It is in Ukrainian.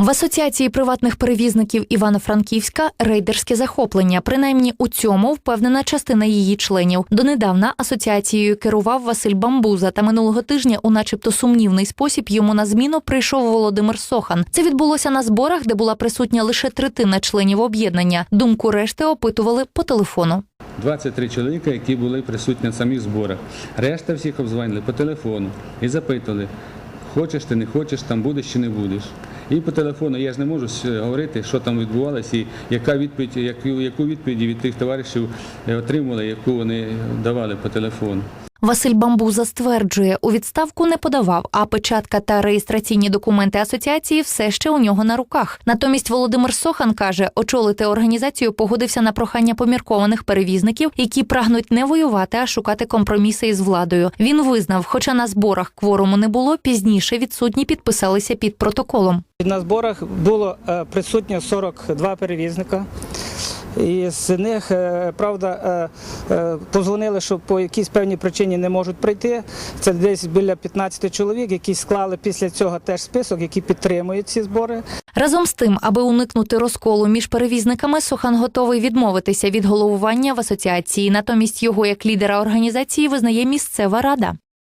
В асоціації приватних перевізників Івано-Франківська рейдерське захоплення. Принаймні у цьому впевнена частина її членів. Донедавна асоціацією керував Василь Бамбуза. Та минулого тижня, у начебто сумнівний спосіб, йому на зміну прийшов Володимир Сохан. Це відбулося на зборах, де була присутня лише третина членів об'єднання. Думку решти опитували по телефону. 23 чоловіка, які були присутні на самих зборах. Решта всіх обзвонили по телефону і запитували, хочеш ти, не хочеш, там будеш чи не будеш. І по телефону я ж не можу говорити, що там відбувалося і яка відповідь, яку, яку відповідь від тих товаришів е, отримали, яку вони давали по телефону. Василь Бамбуза стверджує, у відставку не подавав, а печатка та реєстраційні документи асоціації все ще у нього на руках. Натомість Володимир Сохан каже, очолити організацію погодився на прохання поміркованих перевізників, які прагнуть не воювати, а шукати компроміси із владою. Він визнав, хоча на зборах кворуму не було, пізніше відсутні підписалися під протоколом. На зборах було е, присутньо 42 перевізника. І з них, е, правда, е, е, позвонили, що по якійсь певній причині не можуть прийти. Це десь біля 15 чоловік, які склали після цього теж список, які підтримують ці збори. Разом з тим, аби уникнути розколу між перевізниками, Сохан готовий відмовитися від головування в асоціації. Натомість його як лідера організації визнає місцева рада.